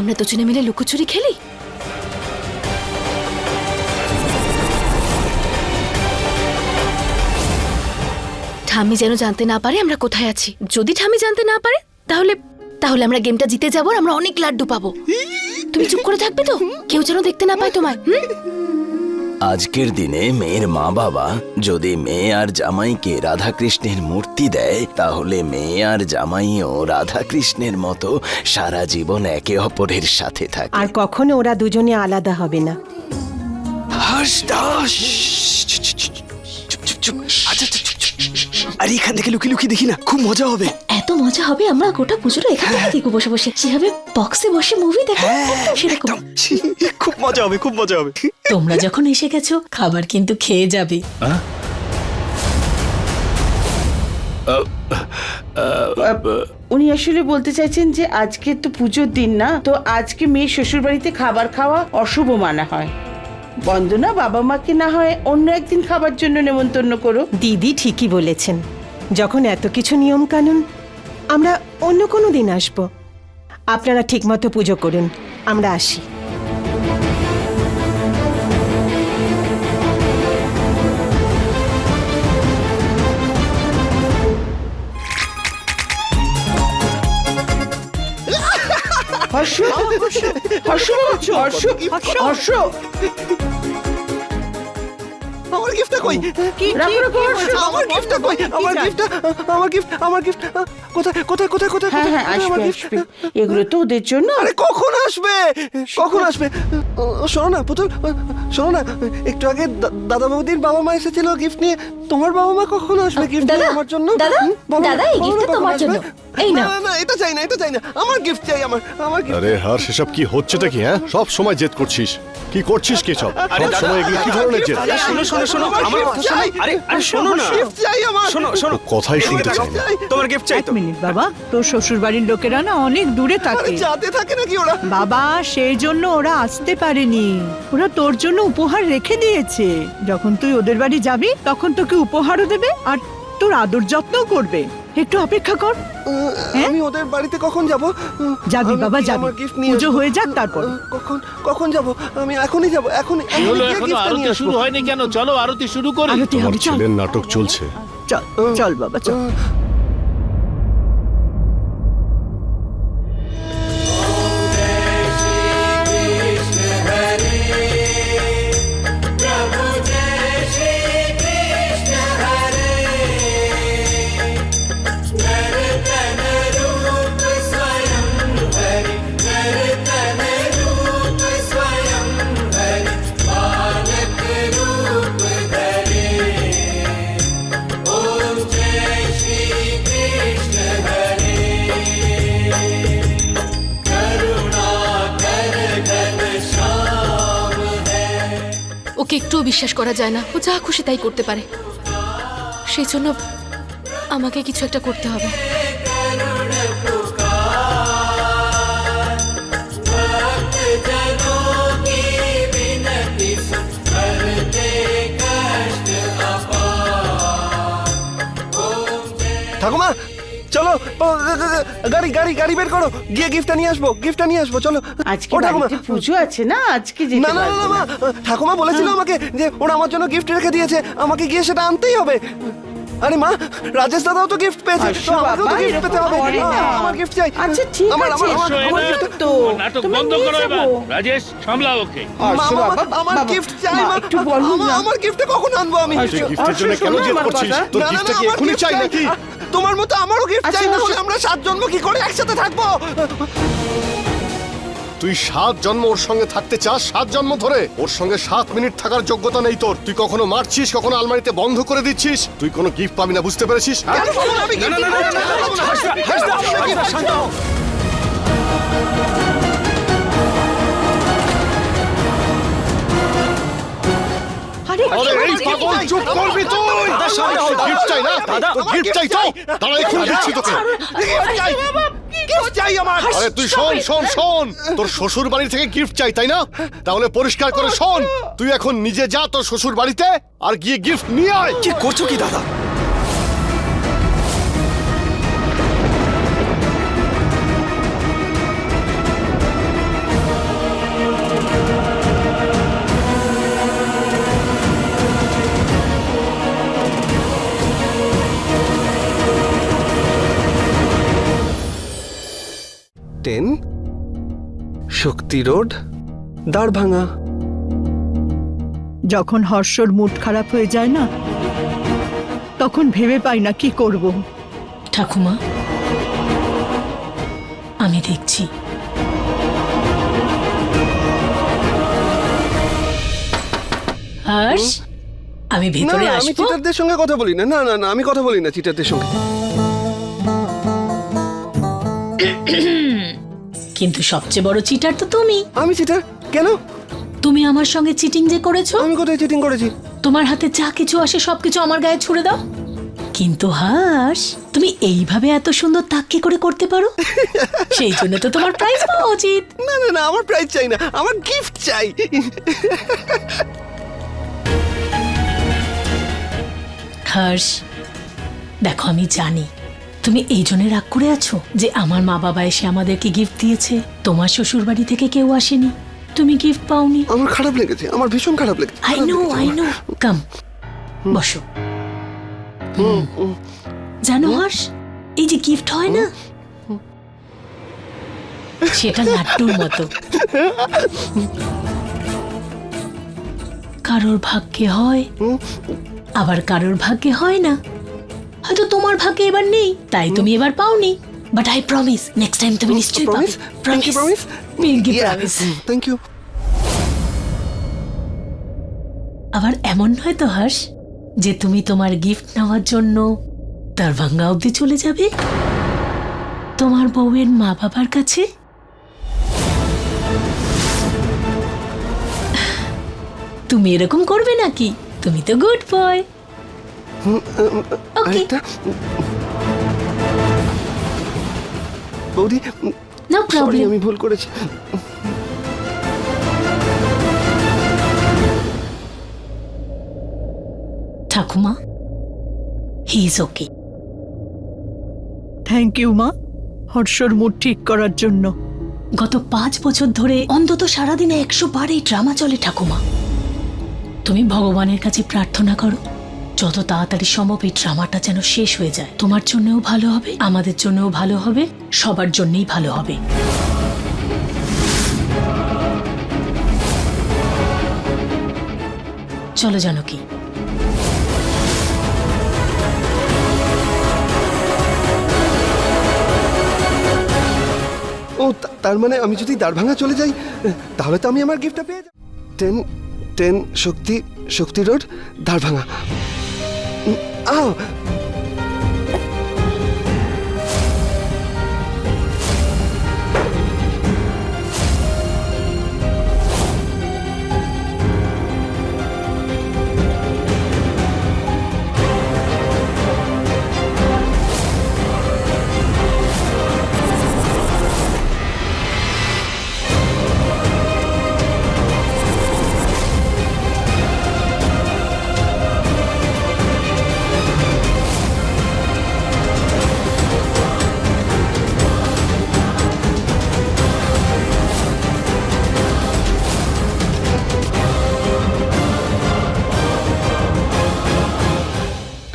আমরা দুজনে মিলে লুকোচুরি খেলি? ঠামি যেন জানতে না পারে আমরা কোথায় আছি। যদি ঠামি জানতে না পারে, তাহলে তাহলে আমরা গেমটা জিতে যাব আমরা অনেক লাড্ডু পাবো। তুমি চুপ করে থাকবে তো? কেউ যেন দেখতে না পায় তোমায়, হুম? আজকের দিনে মেয়ের মা বাবা যদি মেয়ে আর জামাইকে রাধাকৃষ্ণের মূর্তি দেয় তাহলে মেয়ে আর জামাইও রাধাকৃষ্ণের মতো সারা জীবন একে অপরের সাথে থাকে। আর কখনো ওরা দুজনে আলাদা হবে না। আচ্ছা আরে এখান থেকে লুকিয়ে লুকিয়ে দেখি না খুব মজা হবে। এত মজা হবে আমরা গোটা পুজোটা এখান থেকে দেখব বসে বসে। যেভাবে বক্সে বসে মুভি দেখো একদম সেরকম। একদম। খুব মজা হবে খুব মজা হবে। তোমরা যখন এসে গেছো খাবার কিন্তু খেয়ে যাবে। উনি আসলে বলতে চাইছেন যে আজকে তো পুজোর দিন না তো আজকে মেয়ে শ্বশুর বাড়িতে খাবার খাওয়া অশুভ মানা হয়। বন্দনা বাবা মাকে না হয় অন্য একদিন খাবার জন্য নেমন্তন্ন করো দিদি ঠিকই বলেছেন। যখন এত কিছু নিয়ম কানুন আমরা অন্য কোনো দিন আসব। আপনারা ঠিকমতো পুজো করুন। আমরা আসি। হর্ষ? হর্ষ হর্ষ হর্ষ? আমার গিফটটা কই? হর্ষ। আমার গিফটটা কই? আমার গিফটটা আমার গিফট আমার গিফট কোথায় কোথায় কোথায় কোথায় হ্যাঁ হ্যাঁ আসবে এগুলো তো ওদের জন্য। আরে কখন আসবে? কখন আসবে? শোনো না পুতুল শোনো না একটু আগে দাদা বৌদির বাবা মা এসেছিল গিফট নিয়ে। তোমার বাবা মা কখন আসবে গিফট দাদা, আমার জন্য? দাদা, এই তোমার জন্য। এই না না, এটা চাই না এটা চাই না। আমার গিফট চাই আমার আমার gift আরে হার সেসব কি হচ্ছেটা কি হ্যাঁ? সব সময় জেদ করছিস। কি করছিস কি সব? সব সময় এগুলো কি ধরনের জেদ? শোনো শোনো শোনো আমার কথা শোনো আরে আরে শোনো না। গিফট চাই আমার। শোনো শোনো। কথাই শুনতে চাই না। তোমার গিফট চাই তো। মিনিট বাবা তোর শ্বশুর বাড়ির লোকেরা না অনেক দূরে থাকে। যাতে থাকে নাকি ওরা? বাবা সেই জন্য ওরা আসতে পারেনি। ওরা তোর জন্য উপহার রেখে দিয়েছে। যখন তুই ওদের বাড়ি যাবি তখন তোকে উপহারও দেবে আর তোর আদর যত্নও করবে। একটু অপেক্ষা কর। আহ, আমি ওদের বাড়িতে কখন যাব? যাবি বাবা কি যাবি। আমার পুজো হয়ে যাক তারপর। কখন কখন যাব? আমি এখনই যাব এখনই কি হলো এখনও? আরতি শুরু হয়নি কেন? চলো আরতি শুরু করি। আরতি তোমার হবে চল। ছেলের নাটক চলছে। চল চল বাবা চল। ওকে একটুও বিশ্বাস করা যায় না। ও যা খুশি তাই করতে পারে। সেই জন্য আমাকে কিছু একটা করতে হবে। ঠাকুমা গাড়ি গাড়ি গাড়ি বের করো। গিয়ে গিফটটা নিয়ে আসব গিফটটা নিয়ে আসব চলো। আজকে ঠাকুমা। বাড়িতে পুজো আছে না? আজকে যেতে না না, না মা ঠাকুমা বলেছিল আমাকে যে ওরা আমার জন্য গিফট রেখে দিয়েছে আমাকে গিয়ে সেটা আনতেই হবে। আরে মা রাজেশ দাদাও তো গিফট পেয়েছে তো আমাকেও তো গিফট পেতে হবে। আমার গিফট চাই। আচ্ছা ঠিক আছে আমার আমার- আমার তো নাটক বন্ধ করো এবার। রাজেশ সামলাও ওকে। আমার গিফট চাই মা, একটু বলুন আমার- না। আমার গিফটে কখন আনব আমি? গিফটের জন্য কেন জেদ করছিস? তোর গিফটটা কি gift চাই। নাকি? তোমার মতো আমারও গিফট আচ্ছা, চাই না হলে আমরা সাত জন্ম কি করে একসাথে থাকব তুই সাত জন্ম ওর সঙ্গে থাকতে চাস সাত জন্ম ধরে ওর সঙ্গে সাত মিনিট থাকার যোগ্যতা নেই তোর তুই কখনো মারছিস কখনো আলমারিতে বন্ধ করে দিচ্ছিস তুই কোনো গিফট পাবি না বুঝতে পেরেছিস পাগল চুপ করবি তুই। গিফট চাই না? তোর গিফট চাই তো? দাঁড়া এক্ষুনি দিচ্ছি তোকে। gift চাই আমার। আরে তুই শোন শোন শোন। তোর শ্বশুর বাড়ি থেকে গিফট চাই তাই না? তাহলে পরিষ্কার করে শোন। তুই এখন নিজে যা তোর শ্বশুর বাড়িতে আর গিয়ে গিফট নিয়ে আয়। কি করছ কি দাদা? Ten Shakti road? দাঁড় ভাঙা। যখন হর্ষর মুড খারাপ হয়ে যায় না তখন ভেবে পাই না কি করব। ঠাকুমা আমি দেখছি। হর্ষ আমি ভেতরে না, আমি আসব? চিটারদের সঙ্গে কথা বলি না। না না না আমি কথা বলি না চিটারদের সঙ্গে। কিন্তু সবচেয়ে বড় চিটার তো তুমি। আমি চিটার কেন? তুমি আমার সঙ্গে চিটিং যে করেছ? আমি কোথায় চিটিং করেছি? তোমার হাতে যা কিছু আসে সবকিছু আমার গায়ে ছুড়ে দাও। কিন্তু হাস তুমি এইভাবে এত সুন্দর তাক কি করে করতে পারো? সেই জন্য তো তোমার প্রাইজ পাওয়া উচিত। না না না আমার প্রাইজ চাই না আমার গিফট চাই। হর্ষ দেখো আমি জানি তুমি এই জন্য রাগ করে আছো যে আমার মা বাবা এসে আমাদেরকে গিফট দিয়েছে? তোমার শ্বশুর বাড়ি থেকে কেউ আসেনি। তুমি গিফট পাওনি। আমার খারাপ লেগেছে আমার ভীষণ খারাপ লেগেছে। I know I know come বসো। জানো হর্ষ এই যে গিফট হয় না? সেটা লাড্ডুর মতো। কারোর ভাগ্যে হয় আবার কারোর ভাগ্যে হয় না। হয়তো তোমার ভাগ্যে এবার নেই তাই তুমি এবার পাওনি। But I promise next time তুমি নিশ্চয়ই পাবে? Thank you, promise? Milky promise thank you আবার এমন নয় তো হাস যে তুমি তোমার গিফট নেওয়ার জন্য তার ভাঙ্গা অবধি চলে যাবে? তোমার বউয়ের মা বাবার কাছে? তুমি এরকম করবে নাকি? তুমি তো গুড বয় আরেকটা? বৌদি নো সরি প্রবলেম আমি ভুল করেছি। ঠাকুমা he is okay thank you মা হর্ষর মুড ঠিক করার জন্য। গত পাঁচ বছর ধরে অন্তত সারাদিনে একশো বার এই ড্রামা চলে ঠাকুমা। তুমি ভগবানের কাছে প্রার্থনা করো। যত তাড়াতাড়ি সম্ভব এই ড্রামাটা যেন শেষ হয়ে যায়। তোমার জন্যও ভালো হবে, আমাদের জন্যও ভালো হবে, সবার জন্যই ভালো হবে। চলো জানকী। ও তার মানে আমি যদি দাঁড়ভাঙা চলে যাই, তাহলে তো আমি আমার গিফটটা পেয়ে যাব। Ten ten Shakti Shakti road Darbhanga 啊。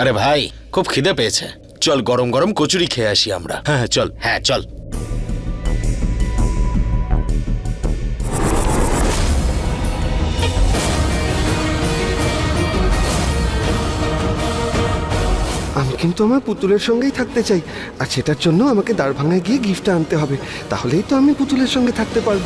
আরে ভাই খুব খিদে পেয়েছে। চল গরম গরম কচুরি খেয়ে আসি আমরা। হ্যাঁ হ্যাঁ, চল। হ্যাঁ চল। আমি কিন্তু আমার পুতুলের সঙ্গেই থাকতে চাই আর সেটার জন্য আমাকে দাঁড়ভাঙায় গিয়ে গিফটটা আনতে হবে। তাহলেই তো আমি পুতুলের সঙ্গে থাকতে পারব।